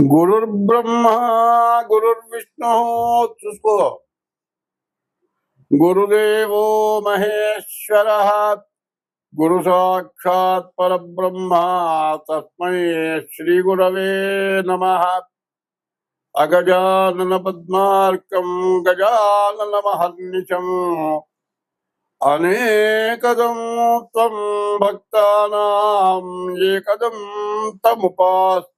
गुरुर् ब्रह्मा गुरुर्विष्णु चुस्को गुरुदेव महेश्वर, गुरु साक्षात परब्रह्मा, तस्मै श्री गुरव नम। अगजानन पद्मार्कं, गजानन महर्निशम् अनेकदम तम भक्ता एकदं तमुपास्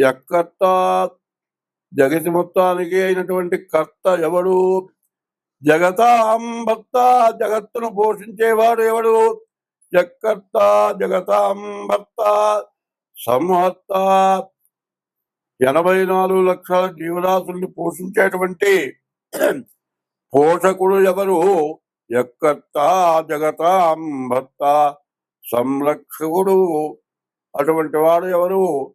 ఎక్కర్త జగతి మొత్తానికి అయినటువంటి కర్త ఎవడు? జగతాం భక్త జగత్తును పోషించేవాడు ఎవడు? జక్కర్త జగతాం భక్త సంహర్త. ఎనభై నాలుగు లక్షల జీవరాశుల్ని పోషించేటువంటి పోషకుడు ఎవరు? ఎక్కర్త జగతాం భర్త సంరక్షకుడు. అటువంటి వాడు ఎవరు?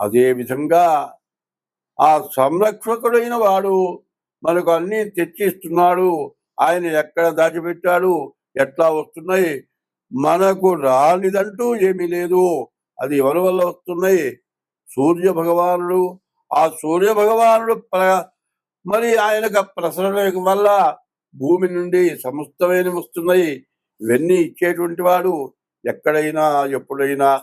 అదే విధంగా ఆ సంరక్షకుడైన వాడు మనకు అన్ని తెచ్చిస్తున్నాడు. ఆయన ఎక్కడ దాచిపెట్టాడు? ఎట్లా వస్తున్నాయి? మనకు రానిదంటూ ఏమీ లేదు. అది ఎవరి వల్ల వస్తున్నాయి? సూర్య భగవానుడు. ఆ సూర్య భగవానుడు ప్ర- మరి ఆయనకు ప్రసరణ వల్ల భూమి నుండి సమస్తమైన వస్తున్నాయి. ఇవన్నీ ఇచ్చేటువంటి వాడు ఎక్కడైనా ఎప్పుడైనా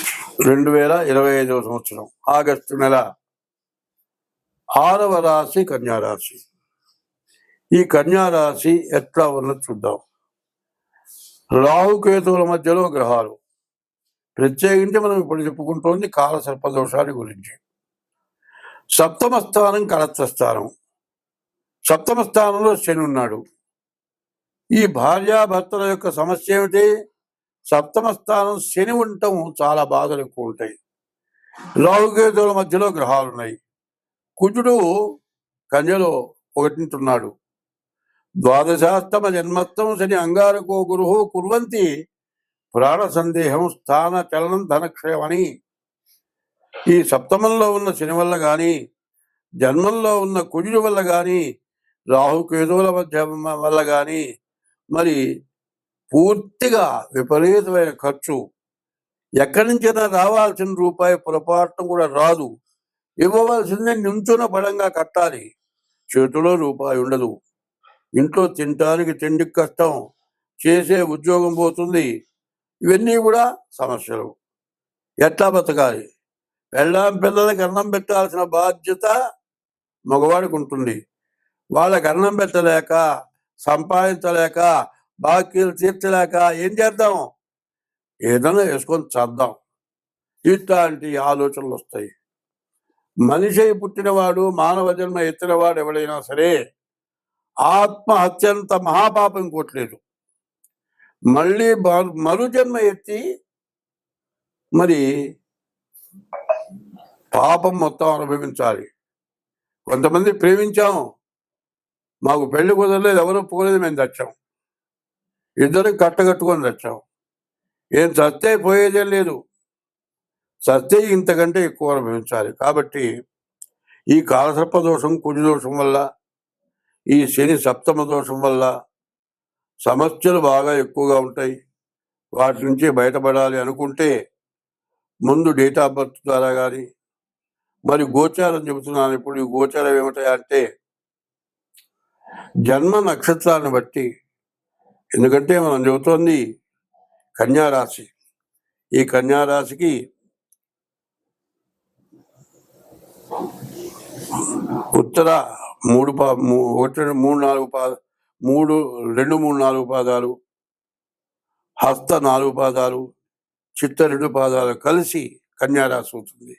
రెండు వేల ఇరవై ఐదవ సంవత్సరం ఆగస్టు నెల. ఆరవ రాశి కన్యారాశి. ఈ కన్యారాశి ఎట్లా ఉన్నది చూద్దాం. రాహుకేతువుల మధ్యలో గ్రహాలు. ప్రత్యేకించి మనం ఇప్పుడు చెప్పుకుంటోంది కాల సర్పదోషాల గురించి. సప్తమ స్థానం కలత్వ స్థానం. సప్తమ స్థానంలో శని ఉన్నాడు. ఈ భార్యాభర్తల యొక్క సమస్య ఏమిటి? సప్తమ స్థానం శని ఉండటం చాలా బాధలు ఎక్కువ ఉంటాయి. రాహుకేతువుల మధ్యలో గ్రహాలు ఉన్నాయి. కుజుడు కన్యలో ఒకటింటున్నాడు. ద్వాదశాస్తమ జన్మత్వం శని అంగారకో గురు కుర్వంతి ప్రాణ సందేహం స్థాన చలనం ధనక్షయమని. ఈ సప్తమంలో ఉన్న శని వల్ల గాని జన్మంలో ఉన్న కుజుడు వల్ల గాని రాహుకేతువుల మధ్య వల్ల గాని మరి పూర్తిగా విపరీతమైన ఖర్చు. ఎక్కడి నుంచైనా రావాల్సిన రూపాయి పొరపాటున కూడా రాదు. ఇవ్వవలసిందే నించున పడంగా కట్టాలి. చేతిలో రూపాయి ఉండదు. ఇంట్లో తినటానికి తిండికి కష్టం. చేసే ఉద్యోగం పోతుంది. ఇవన్నీ కూడా సమస్యలు. ఎట్లా బతకాలి? పెళ్ళాం పిల్లలకి అన్నం పెట్టాల్సిన బాధ్యత మగవాడికి ఉంటుంది. వాళ్ళకి అన్నం పెట్టలేక సంపాదించలేక బాకీలు తీర్చలేక ఏం చేద్దాం? ఏదైనా వేసుకొని చేద్దాం? ఇట్లాంటి ఆలోచనలు వస్తాయి. మనిషి పుట్టినవాడు మానవ జన్మ ఎత్తినవాడు ఎవడైనా సరే ఆత్మహత్యంత మహాపాపం ఇంకోట్లేదు మళ్ళీ మరు జన్మ ఎత్తి మరి పాపం మొత్తం అనుభవించాలి. కొంతమంది ప్రేమించాము. మాకు పెళ్ళి కుదరలేదు ఎవరు ఒప్పుకోలేదు మేము తెచ్చాము ఇద్దరు కట్టగట్టుకొని తెచ్చాం. ఏం సత్తే పోయేదేం లేదు. సత్తే ఇంతకంటే ఎక్కువ అనుభవించాలి కాబట్టి ఈ కాలసర్ప దోషం కుడి దోషం వల్ల ఈ శని సప్తమ దోషం వల్ల సమస్యలు బాగా ఎక్కువగా ఉంటాయి. వాటి నుంచి బయటపడాలి అనుకుంటే ముందు డేట్ ఆఫ్ బర్త్ ద్వారా కానీ మరి గోచారం చెబుతున్నాను ఇప్పుడు ఈ గోచారం ఏమిటంటే జన్మ నక్షత్రాన్ని బట్టి ఎందుకంటే మనం చెబుతోంది కన్యారాశి. ఈ కన్యారాశికి ఉత్తర మూడు పా ఒకటి మూడు నాలుగు పా మూడు రెండు మూడు నాలుగు పాదాలు హస్త నాలుగు పాదాలు చిత్త రెండు పాదాలు కలిసి కన్యారాశి అవుతుంది.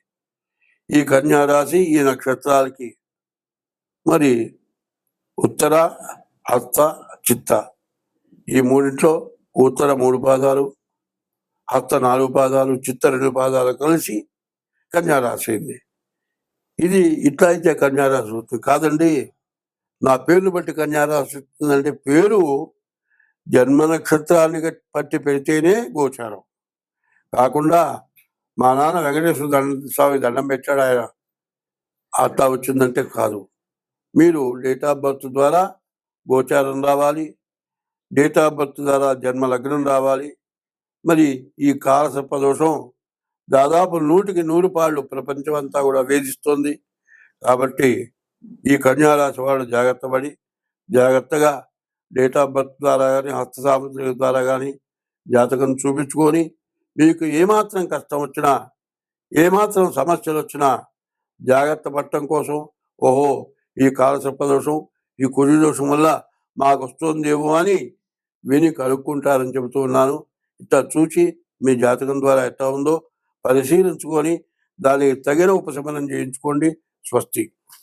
ఈ కన్యారాశి ఈ నక్షత్రాలకి మరి ఉత్తర హస్త చిత్త. ఈ మూడింట్లో ఉత్తర మూడు పాదాలు హస్త నాలుగు పాదాలు చిత్త రెండు పాదాలు కలిసి కన్యారాశి అయింది. ఇది ఇట్లా అయితే కన్యారాశి అవుతుంది కాదండి నా పేరును బట్టి కన్యారాశి వస్తుందంటే పేరు జన్మ నక్షత్రాన్ని పట్టి పెడితేనే గోచారం. కాకుండా మా నాన్న వెంకటేశ్వర దండ స్వామి దండం పెట్టాడు ఆయన. అట్లా వచ్చిందంటే కాదు. మీరు డేట్ ఆఫ్ బర్త్ ద్వారా గోచారం రావాలి. డేట్ ఆఫ్ బర్త్ ద్వారా జన్మ లగ్నం రావాలి. మరి ఈ కాలసర్ప దోషం దాదాపు నూటికి నూరు పాళ్ళు ప్రపంచం అంతా కూడా వేధిస్తుంది. కాబట్టి ఈ కన్యారాశి వాళ్ళు జాగ్రత్త పడి జాగ్రత్తగా డేట్ ఆఫ్ బర్త్ ద్వారా కానీ హస్త సాముద్రిక ద్వారా కానీ జాతకం చూపించుకొని మీకు ఏమాత్రం కష్టం వచ్చినా ఏమాత్రం సమస్యలు వచ్చినా జాగ్రత్త పడటం కోసం ఓహో ఈ కాలసర్ప దోషం ఈ కుడి దోషం వల్ల మాకు వస్తుందేమో అని విని కనుక్కుంటారని చెబుతున్నాను ఇట్లా చూసి మీ జాతకం ద్వారా ఎట్లా ఉందో పరిశీలించుకొని దానికి తగిన ఉపశమనం చేయించుకోండి. స్వస్తి.